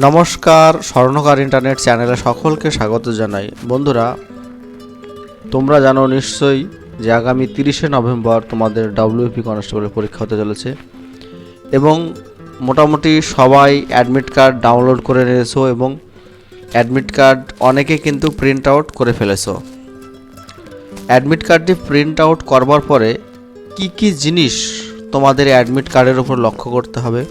নমস্কার স্বর্ণকার ইন্টারনেট চ্যানেলে সকলকে স্বাগত জানাই। বন্ধুরা, তোমরা জানো নিশ্চয়ই যে আগামী তিরিশে নভেম্বর তোমাদের ডাব্লিউপি কনস্টেবলের পরীক্ষা হতে চলেছে এবং মোটামুটি সবাই অ্যাডমিট কার্ড ডাউনলোড করে নিয়েছো এবং অ্যাডমিট কার্ড অনেকে কিন্তু প্রিন্ট আউট করে ফেলেছো। অ্যাডমিট কার্ডটি প্রিন্ট আউট করবার পরে কি কি জিনিস তোমাদের অ্যাডমিট কার্ডের উপর লক্ষ্য করতে হবে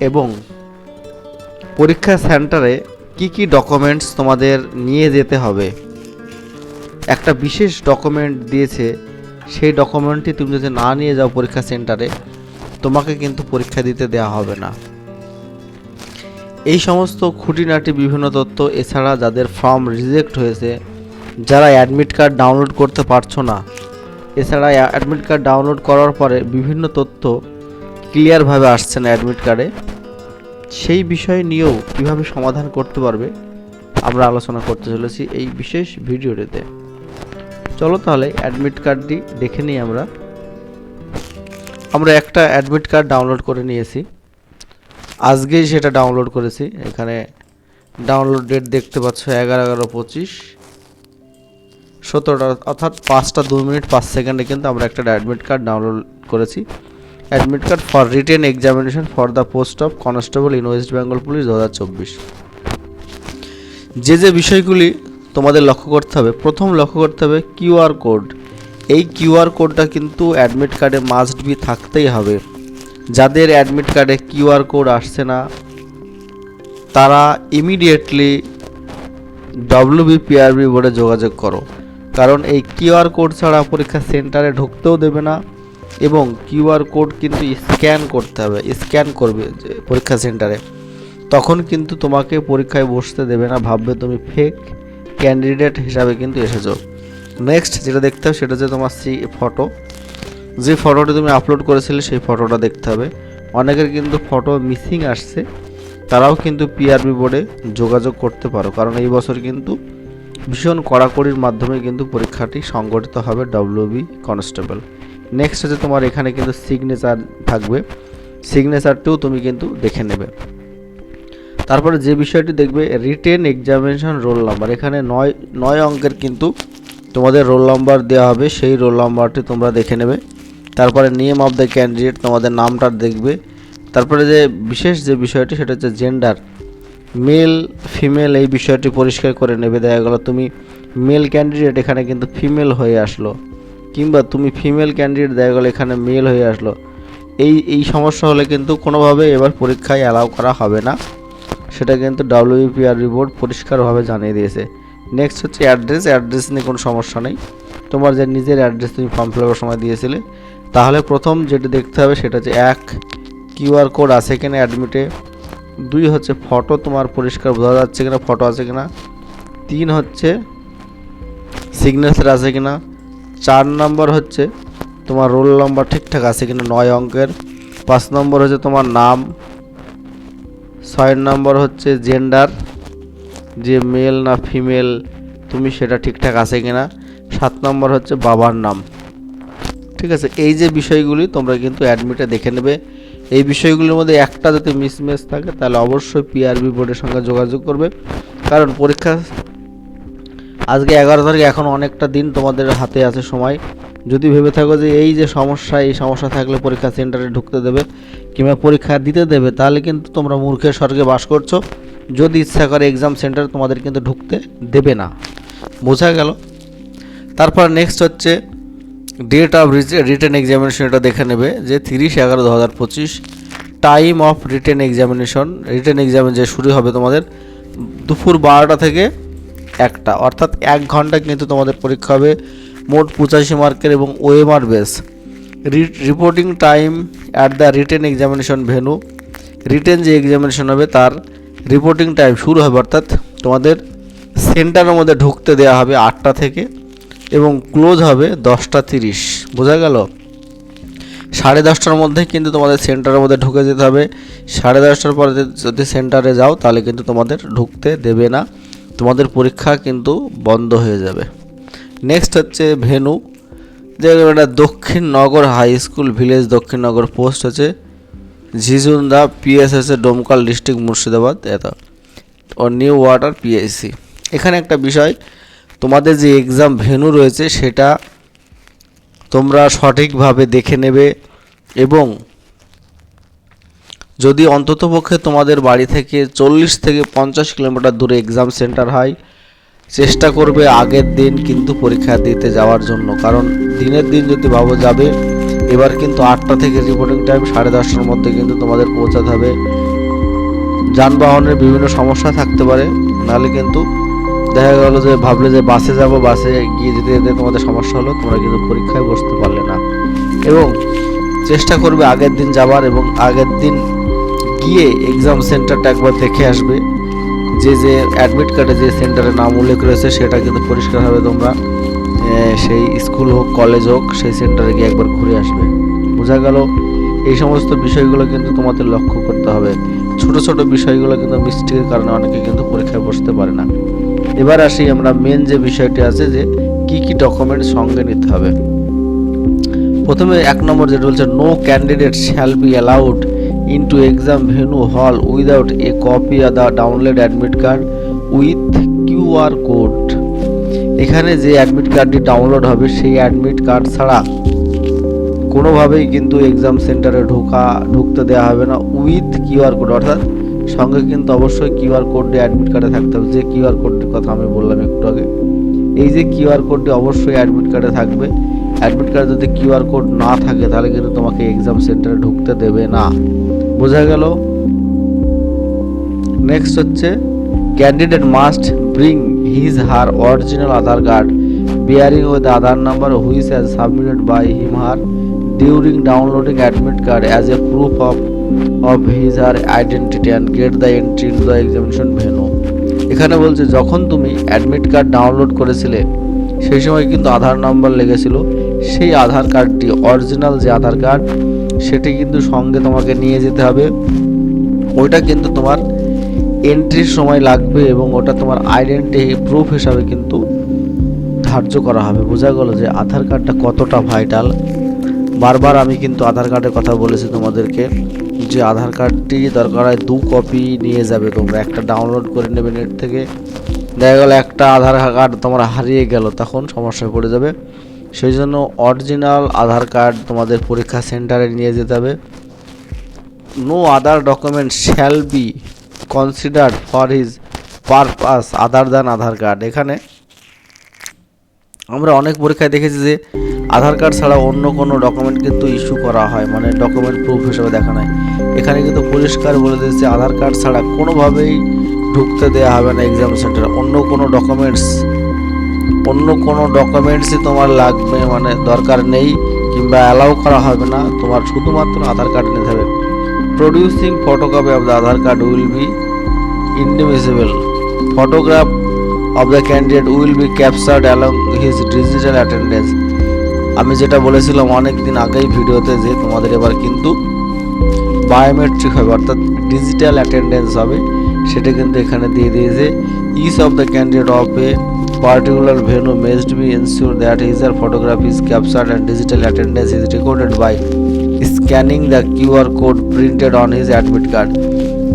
এবং পরীক্ষা সেন্টারে কি কি ডকুমেন্টস তোমাদের নিয়ে যেতে হবে? একটা বিশেষ ডকুমেন্ট দিয়েছে, সেই ডকুমেন্টটি তুমি যদি না নিয়ে যাও পরীক্ষা সেন্টারে, তোমাকে কিন্তু পরীক্ষা দিতে দেওয়া হবে না। এই সমস্ত খুঁটিনাটি বিভিন্ন তথ্য, এছাড়া যাদের ফর্ম রিজেক্ট হয়েছে, যারা অ্যাডমিট কার্ড ডাউনলোড করতে পারছ না, এছাড়া অ্যাডমিট কার্ড ডাউনলোড করার পরে বিভিন্ন তথ্য ক্লিয়ারভাবে আসছে না অ্যাডমিট কার্ডে সেই বিষয় নিয়েও কীভাবে সমাধান করতে পারবে, আমরা আলোচনা করতে চলেছি এই বিশেষ ভিডিওটিতে। চলো তাহলে অ্যাডমিট কার্ডটি দেখে নিই আমরা। আমরা একটা অ্যাডমিট কার্ড ডাউনলোড করে নিয়েছি। আজকেই সেটা ডাউনলোড করেছি। এখানে ডাউনলোড ডেট দেখতে পাচ্ছ এগারো এগারো পঁচিশ। সতেরোটা, অর্থাৎ পাঁচটা দু মিনিট, পাঁচ সেকেন্ডে কিন্তু আমরা একটা অ্যাডমিট কার্ড ডাউনলোড করেছি। Admit card for written examination for the post of constable in West Bengal police দু হাজার চব্বিশ। যে যে বিষয়গুলি তোমাদের লক্ষ্য করতে হবে, প্রথম লক্ষ্য করতে হবে কিউআর কোড। এই কিউআর কোডটা কিন্তু অ্যাডমিট কার্ডে মাস্ট বি থাকতেই হবে। যাদের অ্যাডমিট কার্ডে কিউআর কোড আসছে না, তারা ইমিডিয়েটলি ডব্লিউবিপিআরবি বোর্ডে যোগাযোগ করো। কারণ এই কিউআর কোড ছাড়া পরীক্ষা সেন্টারে ঢুকতেও দেবে না। এবং কিউআর কোড কিন্তু স্ক্যান করতে হবে, স্ক্যান করবে পরীক্ষা সেন্টারে। তখন কিন্তু তোমাকে পরীক্ষায় বসতে দেবে না, ভাববে তুমি ফেক ক্যান্ডিডেট হিসাবে কিন্তু এসেছ। নেক্সট যেটা দেখতে হবে সেটা হচ্ছে তোমার সি ফটো যে ফটোটি তুমি আপলোড করেছিলে সেই ফটোটা দেখতে হবে। অনেকের কিন্তু ফটো মিসিং আসছে, তারাও কিন্তু পিআরবি বোর্ডে যোগাযোগ করতে পারো, কারণ এই বছর কিন্তু ভীষণ কড়াকড়ির মাধ্যমে কিন্তু পরীক্ষাটি সংগঠিত হবে ডব্লিউবি কনস্টেবল নেক্সট হচ্ছে তোমার এখানে কিন্তু সিগনেচার থাকবে। সিগনেচারটিও তুমি কিন্তু দেখে নেবে। তারপরে যে বিষয়টি দেখবে রিটেন এক্সামিনেশন রোল নাম্বার এখানে নয় নয় অঙ্কের কিন্তু তোমাদের রোল নাম্বার দেওয়া হবে। সেই রোল নাম্বারটি তোমরা দেখে নেবে। তারপরে নেম অফ দ্য ক্যান্ডিডেট তোমাদের নামটা দেখবে। তারপরে যে বিশেষ যে বিষয়টি, সেটা হচ্ছে জেন্ডার মেল ফিমেল এই বিষয়টি পরিষ্কার করে নেবে। দেখা গেলো তুমি মেল ক্যান্ডিডেট এখানে কিন্তু ফিমেল হয়ে আসলো। কিংবা তুমি ফিমেল ক্যান্ডিডেট দেখা গেলো এখানে মেল হয়ে আসলো। এই এই সমস্যা হলে কিন্তু কোনোভাবে এবার পরীক্ষায় অ্যালাউ করা হবে না। সেটা কিন্তু ডাব্লিউপিআর রিপোর্ট পরিষ্কারভাবে জানিয়ে দিয়েছে। নেক্সট হচ্ছে অ্যাড্রেস অ্যাড্রেস নিয়ে কোনো সমস্যা নেই। তোমার যে নিজের অ্যাড্রেস তুমি ফর্ম ফিল সময় দিয়েছিলে, তাহলে প্রথম যেটা দেখতে হবে সেটা হচ্ছে এক কিউআর কোড আছে কিনা অ্যাডমিটে দুই হচ্ছে ফটো তোমার পরিষ্কার বোঝা যাচ্ছে কিনা ফটো আছে কিনা। তিন হচ্ছে সিগনেচার আছে কিনা। চার নম্বর হচ্ছে তোমার রোল নম্বর ঠিকঠাক আছে কিনা নয় অঙ্কের। পাঁচ নম্বর হচ্ছে তোমার নাম। ছয় নম্বর হচ্ছে জেন্ডার যে মেল না ফিমেল তুমি সেটা ঠিকঠাক আছে কিনা। সাত নম্বর হচ্ছে বাবার নাম। ঠিক আছে, এই যে বিষয়গুলি তোমরা কিন্তু অ্যাডমিটে দেখে নেবে। এই বিষয়গুলির মধ্যে একটা যদি মিসম্যাচ থাকে, তাহলে অবশ্যই পিআরবি বোর্ডের সঙ্গে যোগাযোগ করবে। কারণ পরীক্ষা আজকে এগারো তারিখ, এখন অনেকটা দিন তোমাদের হাতে আছে সময়। যদি ভেবে থাকো যে এই যে সমস্যা, এই সমস্যা থাকলে পরীক্ষা সেন্টারে ঢুকতে দেবে কিংবা পরীক্ষা দিতে দেবে, তাহলে কিন্তু তোমরা মূর্খের স্বর্গে বাস করছ। যদি ইচ্ছা করে এক্সাম সেন্টার তোমাদের কিন্তু ঢুকতে দেবে না। বোঝা গেল? তারপর নেক্সট হচ্ছে ডেট অফ রিটেন এক্সামিনেশন এটা দেখে নেবে যে তিরিশ এগারো দু হাজার পঁচিশ time of written examination written exam যে শুরু হবে তোমাদের, দুপুর বারোটা থেকে একটা। অর্থাৎ এক ঘণ্টা কিন্তু তোমাদের পরীক্ষা হবে মোট পঁচাশি মার্কের এবং OMR base. Reporting time at the written examination venue written যে এক্সামিনেশন হবে তার রিপোর্টিং টাইম শুরু হবে, অর্থাৎ তোমাদের সেন্টারের মধ্যে ঢুকতে দেওয়া হবে আটটা থেকে এবং ক্লোজ হবে দশটা তিরিশ। বোঝা গেল? সাড়ে দশটার মধ্যে কিন্তু তোমাদের সেন্টারের মধ্যে ঢুকে যেতে হবে। সাড়ে দশটার পরে যদি সেন্টারে যাও তাহলে কিন্তু তোমাদের ঢুকতে দেবে না। তোমাদের পরীক্ষা কিন্তু বন্ধ হয়ে যাবে। নেক্সট হচ্ছে ভেনু। যে এটা Dakshin Nagar high school village Dakshinnagar post হচ্ছে। ঝিঝুন্দা পিএসএস ডোমকাল ডিস্ট্রিক্ট মুর্শিদাবাদ, এত। ও নিউ ওয়াটার পিএসসি এখানে একটা বিষয়, তোমাদের যে এক্সাম ভেন্যু রয়েছে, সেটা তোমরা সঠিকভাবে দেখে নেবে এবং যদি অন্ততপক্ষে তোমাদের বাড়ি থেকে চল্লিশ থেকে পঞ্চাশ কিলোমিটার দূরে এক্সাম সেন্টার হয়, চেষ্টা করবে আগের দিন কিন্তু পরীক্ষা দিতে যাওয়ার জন্য। কারণ দিনের দিন যদি ভাবো যাবে, এবার কিন্তু আটটা থেকে রিপোর্টিং টাইম সাড়ে দশটার মধ্যে কিন্তু তোমাদের পৌঁছাতে হবে। যানবাহনের বিভিন্ন সমস্যা থাকতে পারে, নাহলে কিন্তু দেখা গেল যে ভাবলে যে বাসে যাব বাসে গিয়ে যেতে যেতে তোমাদের সমস্যা হলো, তোমরা কিন্তু পরীক্ষায় বসতে পারলে না। এবং চেষ্টা করবে আগের দিন যাবার এবং আগের দিন গিয়ে এক্সাম সেন্টারটা একবার দেখে আসবে। যে যে অ্যাডমিট কার্ডে যে সেন্টারের নাম উল্লেখ রয়েছে, সেটা কিন্তু পরিষ্কারভাবে তোমরা। সেই স্কুল হোক কলেজ হোক, সেই সেন্টারে গিয়ে একবার ঘুরে আসবে। বোঝা গেল, এই সমস্ত বিষয়গুলো কিন্তু তোমাদের লক্ষ্য করতে হবে। ছোট ছোট বিষয়গুলো কিন্তু মিস্টেকের কারণে অনেকে কিন্তু পরীক্ষায় বসতে পারে না। এবার আসি আমরা মেন যে বিষয়টি আছে যে, কি কি ডকুমেন্ট সঙ্গে নিতে হবে। প্রথমে এক নম্বর যেটা বলছে no candidate shall be allowed into exam venue hall without a copy of the download admit card with QR code এখানে যে অ্যাডমিট কার্ডটি ডাউনলোড হবে, সেই অ্যাডমিট কার্ড ছাড়া কোনোভাবেই কিন্তু এক্সাম সেন্টারে ঢোকা, ঢুকতে দেওয়া হবে না উইথ কিউআর কোড অর্থাৎ সঙ্গে কিন্তু অবশ্যই কিউআর কোডটি অ্যাডমিট কার্ডে থাকতে হবে। যে কিউআর কোডটির কথা আমি বললাম একটু আগে, এই যে কিউআর কোডটি অবশ্যই অ্যাডমিট কার্ডে থাকবে। অ্যাডমিট কার্ডে যদি কিউআর কোড না থাকে, তাহলে কিন্তু তোমাকে এক্সাম সেন্টারে ঢুকতে দেবে না। বোঝা গেল। নেক্সট হচ্ছে candidate must bring his her original Aadhaar card bearing with Aadhaar number whose as submitted by him her during downloading admit card as a proof of of his her identity and get the entry in the examination venue এখানে বলছে, যখন তুমি admit card download করেছিলে, সেই সময় কিন্তু আধার number লেগেছিল। সেই আধার কার্ডটি অরিজিনাল যে আধার কার্ড সেটি কিন্তু সঙ্গে তোমাকে নিয়ে যেতে হবে। ওইটা কিন্তু তোমার এন্ট্রির সময় লাগবে এবং ওটা তোমার আইডেন্টি প্রুফ হিসাবে কিন্তু ধার্য করা হবে। বোঝা গেল যে আধার কার্ডটা কতটা ভাইটাল বারবার আমি কিন্তু আধার কার্ডের কথা বলেছি তোমাদেরকে যে আধার কার্ডটি দরকার হয় দু কপি নিয়ে যাবে তোমরা। একটা ডাউনলোড করে নেবে নেট থেকে। দেখা গেল একটা আধার কার্ড তোমার হারিয়ে গেল, তখন সমস্যায় পড়ে যাবে। সেই জন্য অরিজিনাল আধার কার্ড তোমাদের পরীক্ষা সেন্টারে নিয়ে যেতে হবে। No other document shall be considered for his purpose other than Aadhaar card. এখানে আমরা অনেক পরীক্ষায় দেখেছি যে আধার কার্ড ছাড়া অন্য কোনো ডকুমেন্ট কিন্তু ইস্যু করা হয় মানে ডকুমেন্ট প্রুফ হিসেবে দেখা নাই। এখানে কিন্তু পরিষ্কার বলে দিয়েছে, আধার কার্ড ছাড়া কোনোভাবেই ঢুকতে দেওয়া হবে না এক্সাম সেন্টারে অন্য কোনো ডকুমেন্টস অন্য কোনো ডকুমেন্টসই তোমার লাগবে মানে দরকার নেই, কিংবা অ্যালাউ করা হবে না। তোমার শুধুমাত্র আধার কার্ড নিতে হবে। Producing photocopy of the Aadhaar card will be inadmissible photograph of the candidate will be captured along his digital attendance আমি যেটা বলেছিলাম অনেক দিন আগেই ভিডিওতে যে তোমাদের এবার কিন্তু বায়োমেট্রিক হবে, অর্থাৎ ডিজিটাল অ্যাটেন্ডেন্স হবে। সেটা কিন্তু এখানে দিয়ে দিয়েছে। Is of the candidate of a particular venue must be ensure that his or photograph is captured and digital attendance is recorded by scanning the QR code printed on his admit card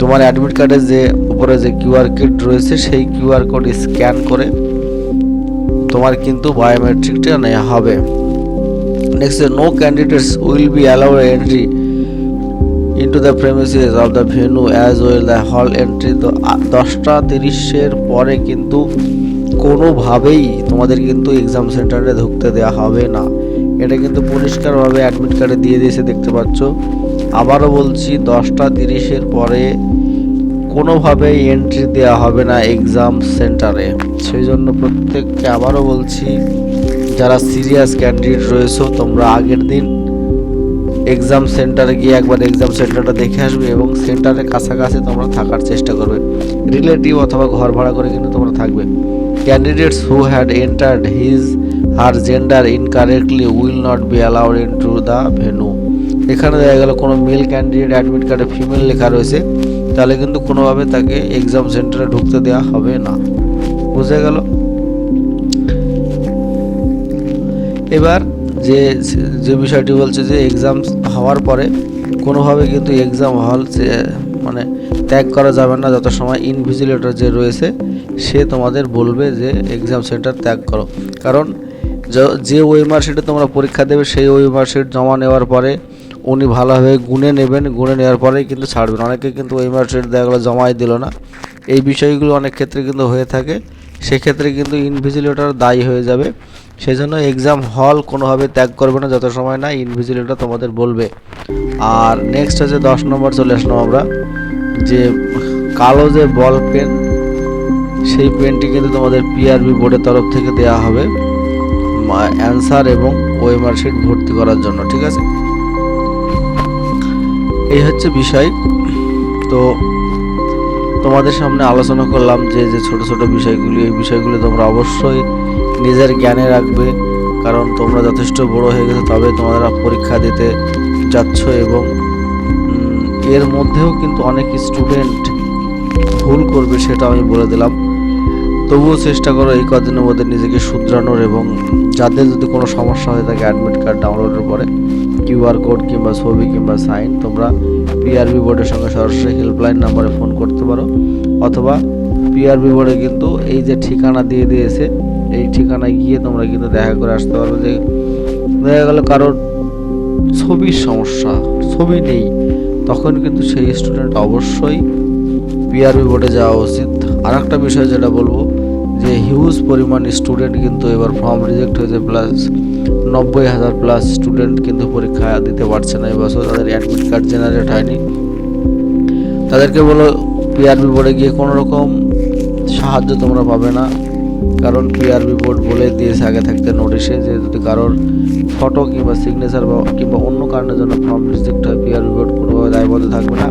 তোমার admit কার্ডের যে উপরে যে QR code রয়েছে, সেই QR code scan করে তোমার কিন্তু বায়োমেট্রিকটা নেওয়া হবে। Next no candidates will be allowed entry into the premises of the venue as well the hall entry দশটা তিরিশের পরে কিন্তু কোনোভাবেই তোমাদের কিন্তু এক্সাম সেন্টারে ঢুকতে দেওয়া হবে না। এটা কিন্তু পরিষ্কারভাবে অ্যাডমিট কার্ডে দিয়ে দিয়েছে, দেখতে পাচ্ছ। আবারও বলছি, দশটা তিরিশের পরে কোনোভাবেই এন্ট্রি দেওয়া হবে না এক্সাম সেন্টারে সেই জন্য প্রত্যেককে আবারও বলছি, যারা সিরিয়াস ক্যান্ডিডেট রয়েছে, তোমরা আগের দিন এক্সাম সেন্টারে গিয়ে একবার এক্সাম সেন্টারটা দেখে আসবে এবং সেন্টারের কাছাকাছি তোমরা থাকার চেষ্টা করবে। রিলেটিভ অথবা ঘর ভাড়া করে কিন্তু তোমরা থাকবে। Who had entered his her gender incorrectly will not be allowed in to the venue এখানে দেখা গেল কোনো মেল ক্যান্ডিডেট অ্যাডমিট কার্ডে ফিমেল লেখা রয়েছে, তাহলে কিন্তু কোনোভাবে তাকে এক্সাম সেন্টারে ঢুকতে দেওয়া হবে না। বুঝে গেল? এবার যে যে বিষয়টি বলছে যে এক্সাম হওয়ার পরে কোনোভাবে কিন্তু এক্সাম হল মানে ত্যাগ করা যাবে না, যত সময় ইনভিজিলেটর যে রয়েছে, সে তোমাদের বলবে যে এক্সাম সেন্টার ত্যাগ করো। কারণ যে ওই মার্কশিটে তোমরা পরীক্ষা দেবে, সেই ওই মার্কশিট জমা নেওয়ার পরে উনি ভালোভাবে গুনে নেবেন, গুনে নেওয়ার পরেই কিন্তু ছাড়বেন। অনেকে কিন্তু ওই মার্কশিট দেখা গেলো জমাই দিল না। এই বিষয়গুলো অনেক ক্ষেত্রে কিন্তু হয়ে থাকে। সেক্ষেত্রে কিন্তু ইনভিজিলেটর দায়ী হয়ে যাবে। সেজন্য এক্সাম হল কোনোভাবে ত্যাগ করবে না, যত সময় না ইনভিজিলেটর তোমাদের বলবে। আর নেক্সট হচ্ছে দশ নম্বর, চলে আসলাম আমরা। যে কালো যে বল পেন, সেই পেনটি কিন্তু তোমাদের পিআরবি বোর্ডের তরফ থেকে দেওয়া হবে। অ্যান্সার এবং ওএমআর শিট ভর্তি করার জন্য, ঠিক আছে? এই হচ্ছে বিষয়। তো তোমাদের সামনে আলোচনা করলাম যে যে ছোট ছোট বিষয়গুলি, এই বিষয়গুলি তোমরা অবশ্যই নিজের জ্ঞানে রাখবে। কারণ তোমরা যথেষ্ট বড় হয়ে গেছো, তবে তোমরা পরীক্ষা দিতে যাচ্ছ এবং এর মধ্যেও কিন্তু অনেক স্টুডেন্ট ভুল করবে সেটা আমি বলে দিলাম। তবুও চেষ্টা করো এই কদিনের মধ্যে নিজেকে শুধরানোর এবং যাদের যদি কোনো সমস্যা হয়ে থাকে অ্যাডমিট কার্ড ডাউনলোডের পরে কিউআর কোড কিংবা ছবি কিংবা সাইন তোমরা পিআরবি বোর্ডের সঙ্গে সরাসরি হেল্পলাইন নাম্বারে ফোন করতে পারো। অথবা পিআরবি বোর্ডে কিন্তু এই যে ঠিকানা দিয়ে দিয়েছে, এই ঠিকানায় গিয়ে তোমরা কিন্তু দেখা করে আসতে পারবে যে দেখা গেল কারোর ছবির সমস্যা, ছবি নেই। তখন কিন্তু সেই স্টুডেন্ট অবশ্যই পিআরবি বোর্ডে যাওয়া উচিত। আর একটা বিষয় যেটা বলব, যে হিউজ পরিমাণ স্টুডেন্ট কিন্তু এবার ফর্ম রিজেক্ট হয়েছে প্লাস নব্বই হাজার প্লাস স্টুডেন্ট কিন্তু পরীক্ষা দিতে পারছে না। এবছর তাদের অ্যাডমিট কার্ড জেনারেট হয়নি। তাদেরকে বলো পিআরবি বোর্ডে গিয়ে কোনো রকম সাহায্য তোমরা পাবে না। কারণ পিআরবি বোর্ড বলে দিয়েছে আগে থাকতে নোটিশে যে যদি কারোর ফটো কিংবা সিগনেচার বা কিংবা অন্য কারণের জন্য ফর্ম রিজেক্ট হয় পিআরবি বোর্ড কোনোভাবে দায়বদ্ধ থাকবে না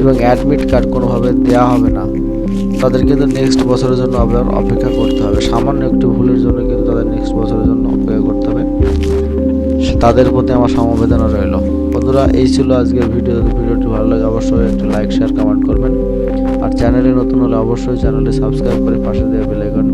এবং অ্যাডমিট কার্ড কোনোভাবে দেওয়া হবে না। তাদের কিন্তু নেক্সট বছরের জন্য আবার অপেক্ষা করতে হবে। সামান্য একটু ভুলের জন্য কিন্তু তাদের নেক্সট বছরের জন্য অপেক্ষা করতে হবে। তাদের প্রতি আমার সমবেদনা রইল। বন্ধুরা, এই ছিল আজকের ভিডিও যদি ভিডিওটি ভালো লাগে, অবশ্যই একটু লাইক শেয়ার কমেন্ট করবেন। আর চ্যানেলে নতুন হলে অবশ্যই চ্যানেলটি সাবস্ক্রাইব করে পাশে দেওয়া বেল আইকন বাজিয়ে রাখবেন